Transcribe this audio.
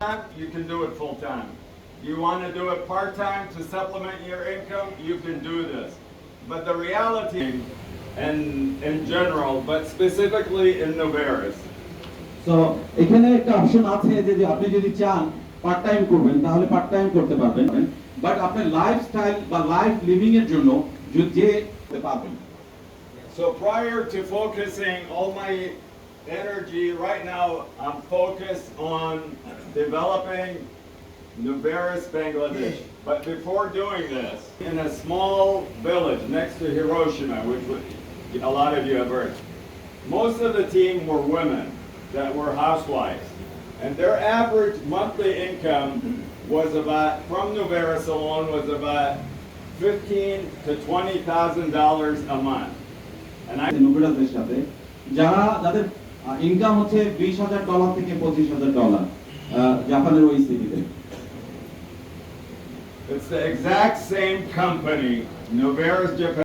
time, you can do it full time. You want to do it part time to supplement your income, you can do this. But the reality, and in general, but specifically in Noveris, তো এখানে একটা option আছে যে যে আপনি যদি চান part time করবেন তাহলে পার্ট টাইম করতে পারবেন বাট আপনার লাইফস্টাইল বা লাইফ লিভিং এর জন্য যে- যে করতে পারবেন So prior to focusing all my energy right now, I'm focused on developing Nuveris, Bangladesh. But before doing this, in a small village next to Hiroshima, which would- a lot of you have heard, most of the team were women that were housewives. And their average monthly income was about, from Nuveris alone, was about fifteen to twenty thousand dollars a month. And I নুবেরাজদের সাথে যারা যাদের income হচ্ছে বিশ হাজার dollar থেকে পঁচিশ হাজার dollar জাপানের ওই সিটিতে It's the exact same company, Novera's Japan.